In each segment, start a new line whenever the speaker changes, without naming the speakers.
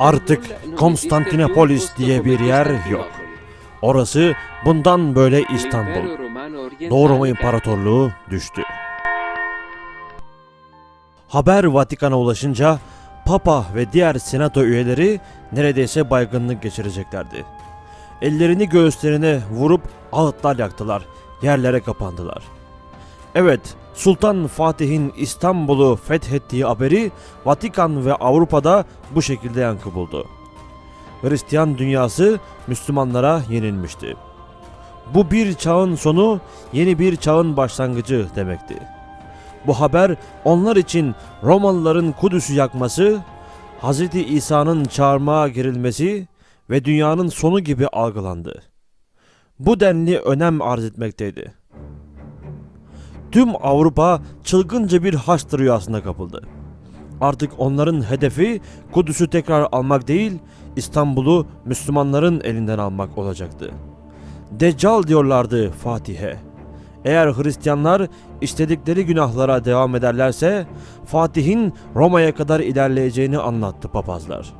Artık Konstantinopolis diye bir yer yok. Orası bundan böyle İstanbul. Doğu Roma İmparatorluğu düştü. Haber Vatikan'a ulaşınca Papa ve diğer senato üyeleri neredeyse baygınlık geçireceklerdi. Ellerini göğüslerine vurup ağıtlar yaktılar, yerlere kapandılar. Evet, Sultan Fatih'in İstanbul'u fethettiği haberi Vatikan ve Avrupa'da bu şekilde yankı buldu. Hristiyan dünyası Müslümanlara yenilmişti. Bu bir çağın sonu, yeni bir çağın başlangıcı demekti. Bu haber onlar için Romalıların Kudüs'ü yakması, Hz. İsa'nın çağırmaya girilmesi ve dünyanın sonu gibi algılandı. Bu denli önem arz etmekteydi. Tüm Avrupa çılgınca bir haçlı rüyasına kapıldı. Artık onların hedefi Kudüs'ü tekrar almak değil, İstanbul'u Müslümanların elinden almak olacaktı. Deccal diyorlardı Fatih'e. Eğer Hristiyanlar istedikleri günahlara devam ederlerse Fatih'in Roma'ya kadar ilerleyeceğini anlattı papazlar.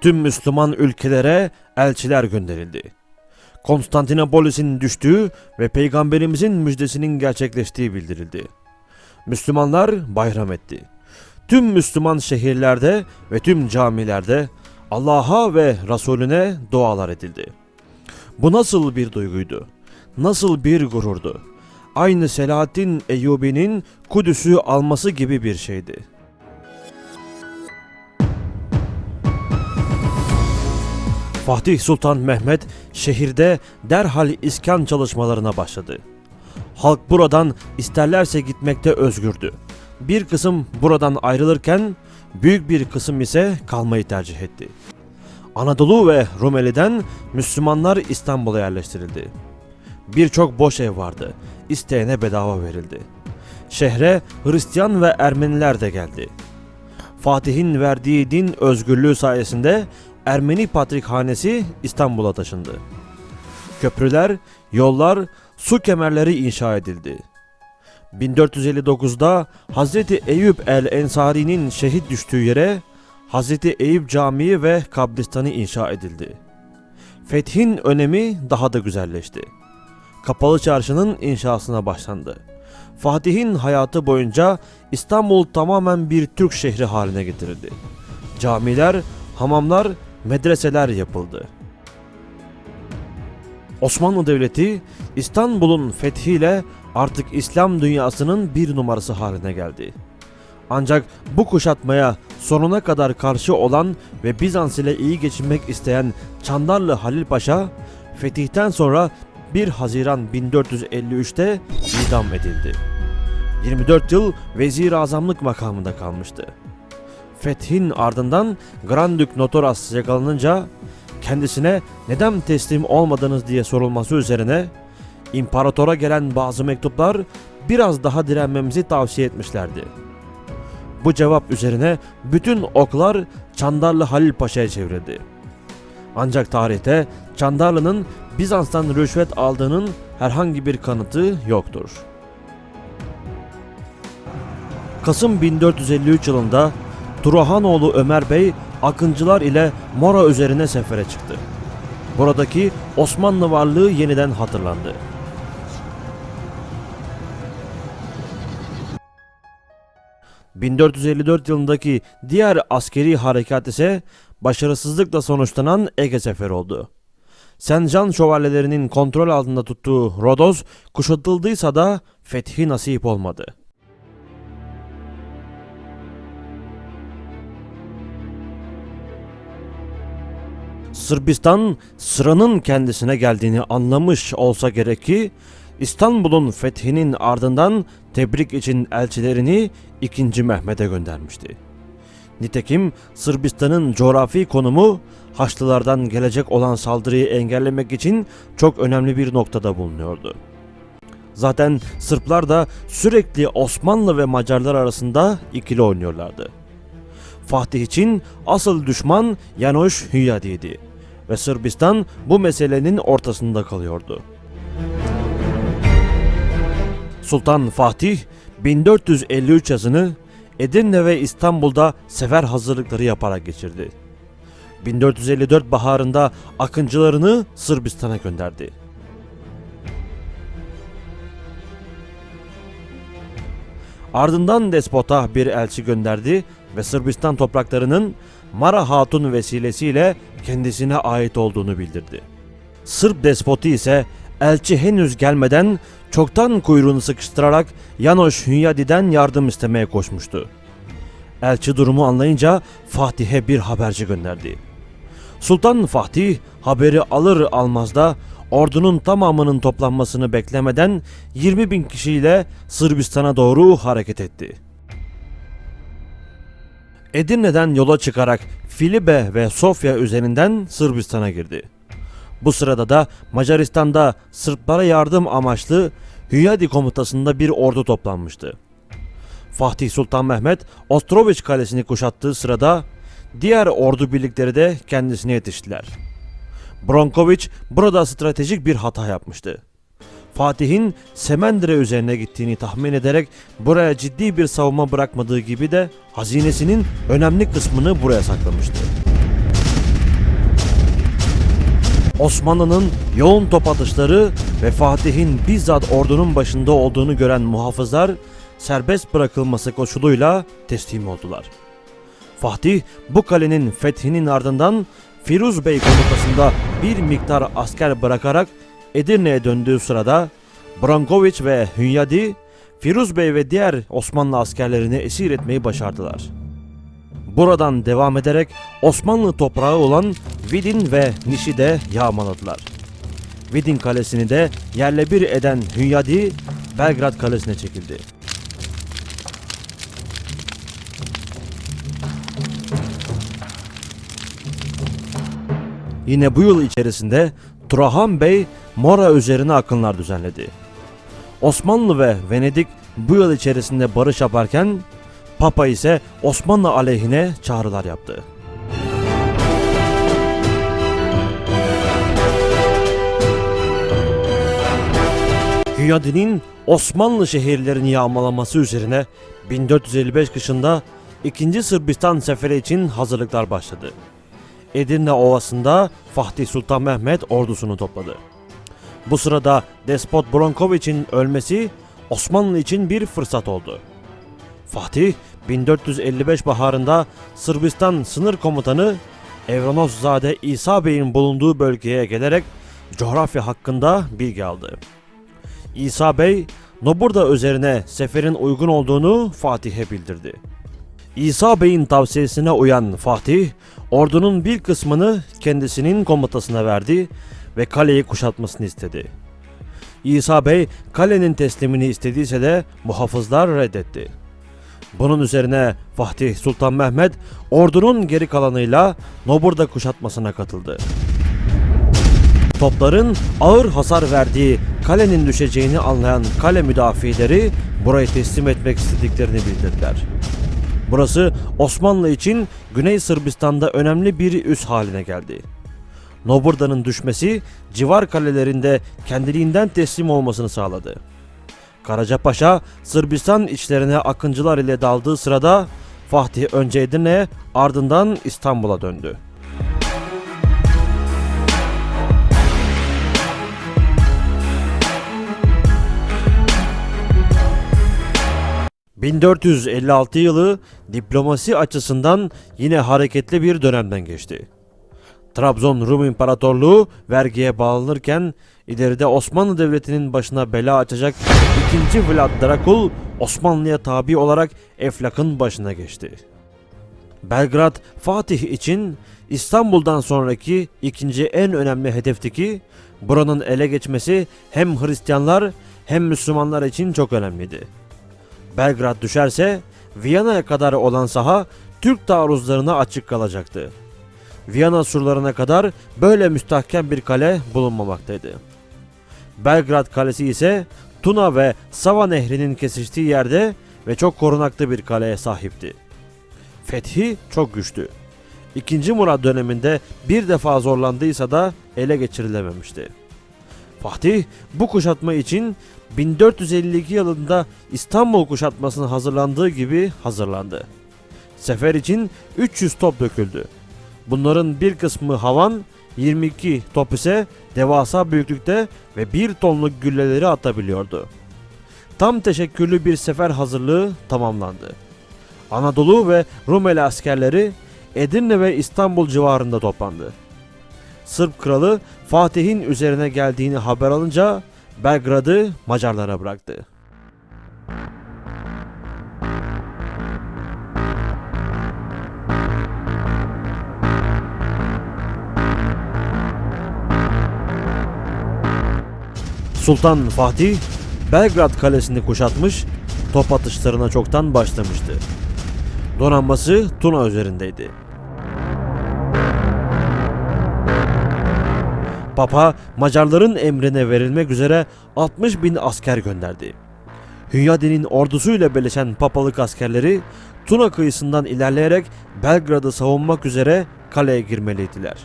Tüm Müslüman ülkelere elçiler gönderildi. Konstantinopolis'in düştüğü ve peygamberimizin müjdesinin gerçekleştiği bildirildi. Müslümanlar bayram etti. Tüm Müslüman şehirlerde ve tüm camilerde Allah'a ve Resulüne dualar edildi. Bu nasıl bir duyguydu? Nasıl bir gururdu? Aynı Selahaddin Eyyubi'nin Kudüs'ü alması gibi bir şeydi. Fatih Sultan Mehmet şehirde derhal iskan çalışmalarına başladı. Halk buradan isterlerse gitmekte özgürdü. Bir kısım buradan ayrılırken büyük bir kısım ise kalmayı tercih etti. Anadolu ve Rumeli'den Müslümanlar İstanbul'a yerleştirildi. Birçok boş ev vardı. İsteyene bedava verildi. Şehre Hristiyan ve Ermeniler de geldi. Fatih'in verdiği din özgürlüğü sayesinde Ermeni Patrikhanesi İstanbul'a taşındı. Köprüler, yollar, su kemerleri inşa edildi. 1459'da Hazreti Eyüp el-Ensari'nin şehit düştüğü yere Hazreti Eyüp Camii ve kabristanı inşa edildi. Fethin önemi daha da güzelleşti. Kapalı Çarşı'nın inşasına başlandı. Fatih'in hayatı boyunca İstanbul tamamen bir Türk şehri haline getirildi. Camiler, hamamlar, medreseler yapıldı. Osmanlı Devleti İstanbul'un fethiyle artık İslam dünyasının bir numarası haline geldi. Ancak bu kuşatmaya sonuna kadar karşı olan ve Bizans ile iyi geçinmek isteyen Çandarlı Halil Paşa, fetihten sonra 1 Haziran 1453'te idam edildi. 24 yıl vezir azamlık makamında kalmıştı. Fethin ardından Grand Duke Notoras yakalanınca kendisine neden teslim olmadınız diye sorulması üzerine imparatora gelen bazı mektuplar biraz daha direnmemizi tavsiye etmişlerdi. Bu cevap üzerine bütün oklar Çandarlı Halil Paşa'ya çevrildi. Ancak tarihte Çandarlı'nın Bizans'tan rüşvet aldığının herhangi bir kanıtı yoktur. Kasım 1453 yılında Turahanoğlu Ömer Bey Akıncılar ile Mora üzerine sefere çıktı. Buradaki Osmanlı varlığı yeniden hatırlandı. ...1454 yılındaki diğer askeri harekat ise başarısızlıkla sonuçlanan Ege Seferi oldu. Sencan şövalyelerinin kontrol altında tuttuğu Rodos kuşatıldıysa da fethi nasip olmadı. Sırbistan sıranın kendisine geldiğini anlamış olsa gerek ki İstanbul'un fethinin ardından tebrik için elçilerini 2. Mehmet'e göndermişti. Nitekim Sırbistan'ın coğrafi konumu Haçlılardan gelecek olan saldırıyı engellemek için çok önemli bir noktada bulunuyordu. Zaten Sırplar da sürekli Osmanlı ve Macarlar arasında ikili oynuyorlardı. Fatih için asıl düşman Yanoş Hüyadi'ydi ve Sırbistan bu meselenin ortasında kalıyordu. Sultan Fatih 1453 yazını Edirne ve İstanbul'da sefer hazırlıkları yaparak geçirdi. 1454 baharında akıncılarını Sırbistan'a gönderdi. Ardından despota bir elçi gönderdi ve Sırbistan topraklarının Mara Hatun vesilesiyle kendisine ait olduğunu bildirdi. Sırp despotu ise elçi henüz gelmeden çoktan kuyruğunu sıkıştırarak Yanoş Hünyadi'den yardım istemeye koşmuştu. Elçi durumu anlayınca Fatih'e bir haberci gönderdi. Sultan Fatih haberi alır almaz da ordunun tamamının toplanmasını beklemeden 20 bin kişiyle Sırbistan'a doğru hareket etti. Edirne'den yola çıkarak Filibe ve Sofya üzerinden Sırbistan'a girdi. Bu sırada da Macaristan'da Sırplara yardım amaçlı Hüyadi komutasında bir ordu toplanmıştı. Fatih Sultan Mehmet Ostroviç kalesini kuşattığı sırada diğer ordu birlikleri de kendisine yetiştiler. Bronkoviç burada stratejik bir hata yapmıştı. Fatih'in Semendire üzerine gittiğini tahmin ederek buraya ciddi bir savunma bırakmadığı gibi de hazinesinin önemli kısmını buraya saklamıştı. Osmanlı'nın yoğun top atışları ve Fatih'in bizzat ordunun başında olduğunu gören muhafızlar serbest bırakılması koşuluyla teslim oldular. Fatih bu kalenin fethinin ardından Firuz Bey komutasında bir miktar asker bırakarak Edirne'ye döndüğü sırada Brankoviç ve Hünyadi Firuz Bey ve diğer Osmanlı askerlerini esir etmeyi başardılar. Buradan devam ederek Osmanlı toprağı olan Vidin ve Niş'i yağmaladılar. Vidin kalesini de yerle bir eden Hünyadi Belgrad kalesine çekildi. Yine bu yıl içerisinde Turahan Bey Mora üzerine akınlar düzenledi. Osmanlı ve Venedik bu yıl içerisinde barış yaparken Papa ise Osmanlı aleyhine çağrılar yaptı. Hüyadi'nin Osmanlı şehirlerini yağmalaması üzerine 1455 kışında 2. Sırbistan seferi için hazırlıklar başladı. Edirne Ovası'nda Fatih Sultan Mehmet ordusunu topladı. Bu sırada Despot Bronkoviç'in ölmesi Osmanlı için bir fırsat oldu. Fatih 1455 baharında Sırbistan sınır komutanı Evranozzade İsa Bey'in bulunduğu bölgeye gelerek coğrafya hakkında bilgi aldı. İsa Bey, Noburda üzerine seferin uygun olduğunu Fatih'e bildirdi. İsa Bey'in tavsiyesine uyan Fatih, ordunun bir kısmını kendisinin komutasına verdi ve kaleyi kuşatmasını istedi. İsa Bey kalenin teslimini istediyse de muhafızlar reddetti. Bunun üzerine Fatih Sultan Mehmet ordunun geri kalanıyla Noburda kuşatmasına katıldı. Topların ağır hasar verdiği kalenin düşeceğini anlayan kale müdafileri burayı teslim etmek istediklerini bildirdiler. Burası Osmanlı için Güney Sırbistan'da önemli bir üs haline geldi. Noburda'nın düşmesi civar kalelerinde kendiliğinden teslim olmasını sağladı. Karacapaşa Sırbistan içlerine akıncılar ile daldığı sırada Fatih önce Edirne'ye ardından İstanbul'a döndü. ...1456 yılı diplomasi açısından yine hareketli bir dönemden geçti. Trabzon Rum İmparatorluğu vergiye bağlanırken ileride Osmanlı Devleti'nin başına bela açacak 2. Vlad Drakul Osmanlı'ya tabi olarak Eflak'ın başına geçti. Belgrad Fatih için İstanbul'dan sonraki ikinci en önemli hedefti ki buranın ele geçmesi hem Hristiyanlar hem Müslümanlar için çok önemliydi. Belgrad düşerse Viyana'ya kadar olan saha Türk taarruzlarına açık kalacaktı. Viyana surlarına kadar böyle müstahkem bir kale bulunmamaktaydı. Belgrad Kalesi ise Tuna ve Sava Nehri'nin kesiştiği yerde ve çok korunaklı bir kaleye sahipti. Fethi çok güçlü. İkinci Murat döneminde bir defa zorlandıysa da ele geçirilememişti. Fatih bu kuşatma için 1452 yılında İstanbul kuşatmasına hazırlandığı gibi hazırlandı. Sefer için 300 top döküldü. Bunların bir kısmı havan, 22 top ise devasa büyüklükte ve 1 tonluk gülleleri atabiliyordu. Tam teşekküllü bir sefer hazırlığı tamamlandı. Anadolu ve Rumeli askerleri Edirne ve İstanbul civarında toplandı. Sırp kralı Fatih'in üzerine geldiğini haber alınca Belgrad'ı Macarlara bıraktı. Sultan Fatih Belgrad kalesini kuşatmış, top atışlarına çoktan başlamıştı. Donanması Tuna üzerindeydi. Papa Macarların emrine verilmek üzere 60 bin asker gönderdi. Hünyadi'nin ordusuyla birleşen papalık askerleri Tuna kıyısından ilerleyerek Belgrad'ı savunmak üzere kaleye girmeliydiler.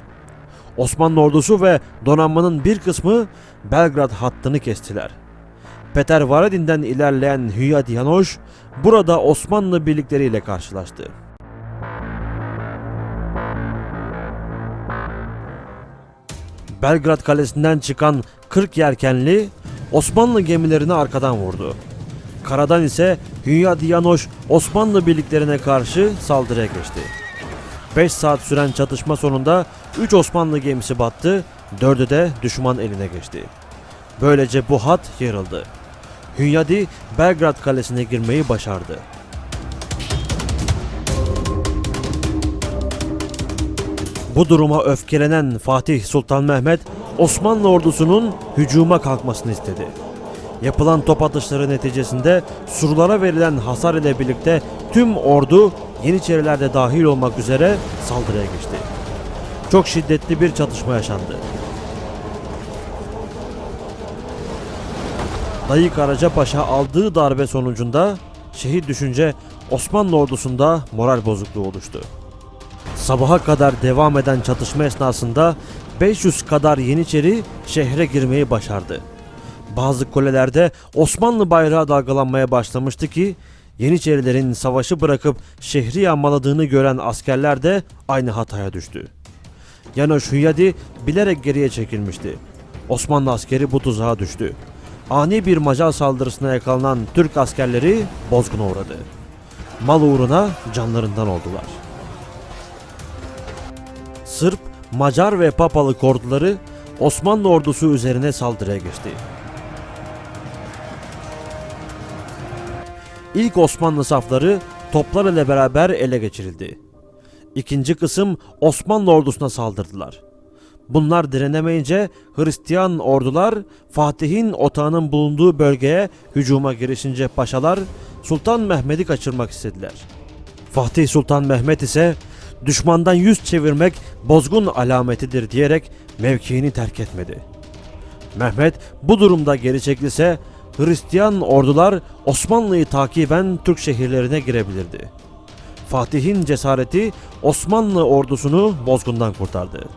Osmanlı ordusu ve donanmanın bir kısmı Belgrad hattını kestiler. Peter Varadin'den ilerleyen Hüyadi Yanoş burada Osmanlı birlikleriyle karşılaştı. Belgrad Kalesi'nden çıkan 40 yelkenli Osmanlı gemilerini arkadan vurdu. Karadan ise Hünyadi Yanoş Osmanlı birliklerine karşı saldırıya geçti. 5 saat süren çatışma sonunda 3 Osmanlı gemisi battı, 4'ü de düşman eline geçti. Böylece bu hat yarıldı. Hünyadi Belgrad Kalesi'ne girmeyi başardı. Bu duruma öfkelenen Fatih Sultan Mehmet Osmanlı ordusunun hücuma kalkmasını istedi. Yapılan top atışları neticesinde surlara verilen hasar ile birlikte tüm ordu Yeniçerilerde dahil olmak üzere saldırıya geçti. Çok şiddetli bir çatışma yaşandı. Dayı Karacapaşa aldığı darbe sonucunda şehit düşünce Osmanlı ordusunda moral bozukluğu oluştu. Sabaha kadar devam eden çatışma esnasında 500 kadar Yeniçeri şehre girmeyi başardı. Bazı kulelerde Osmanlı bayrağı dalgalanmaya başlamıştı ki Yeniçerilerin savaşı bırakıp şehri yağmaladığını gören askerler de aynı hataya düştü. Yanoş Hüyadi bilerek geriye çekilmişti. Osmanlı askeri bu tuzağa düştü. Ani bir Macar saldırısına yakalanan Türk askerleri bozguna uğradı. Mal uğruna canlarından oldular. Sırp, Macar ve Papalık orduları Osmanlı ordusu üzerine saldırıya geçti. İlk Osmanlı safları toplar ile beraber ele geçirildi. İkinci kısım Osmanlı ordusuna saldırdılar. Bunlar direnemeyince Hristiyan ordular Fatih'in otağının bulunduğu bölgeye hücuma girişince paşalar Sultan Mehmet'i kaçırmak istediler. Fatih Sultan Mehmet ise düşmandan yüz çevirmek bozgun alametidir diyerek mevkiini terk etmedi. Mehmet bu durumda geri çekilse Hristiyan ordular Osmanlı'yı takiben Türk şehirlerine girebilirdi. Fatih'in cesareti Osmanlı ordusunu bozgundan kurtardı.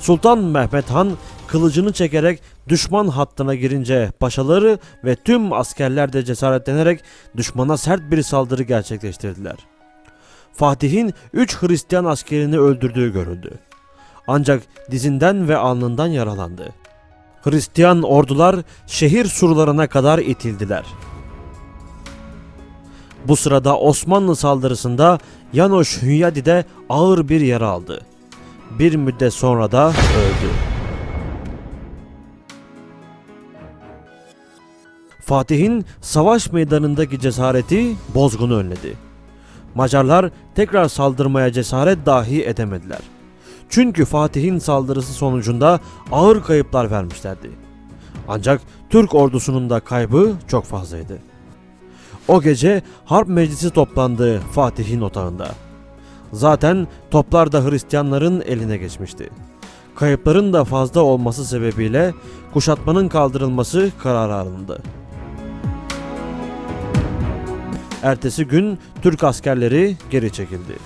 Sultan Mehmet Han kılıcını çekerek düşman hattına girince paşaları ve tüm askerler de cesaretlenerek düşmana sert bir saldırı gerçekleştirdiler. Fatih'in 3 Hristiyan askerini öldürdüğü görüldü. Ancak dizinden ve alnından yaralandı. Hristiyan ordular şehir surlarına kadar itildiler. Bu sırada Osmanlı saldırısında Yanoş Hünyadi de ağır bir yara aldı. Bir müddet sonra da öldü. Fatih'in savaş meydanındaki cesareti bozgunu önledi. Macarlar tekrar saldırmaya cesaret dahi edemediler. Çünkü Fatih'in saldırısı sonucunda ağır kayıplar vermişlerdi. Ancak Türk ordusunun da kaybı çok fazlaydı. O gece harp meclisi toplandı Fatih'in otağında. Zaten toplar da Hristiyanların eline geçmişti. Kayıpların da fazla olması sebebiyle kuşatmanın kaldırılması kararı alındı. Ertesi gün Türk askerleri geri çekildi.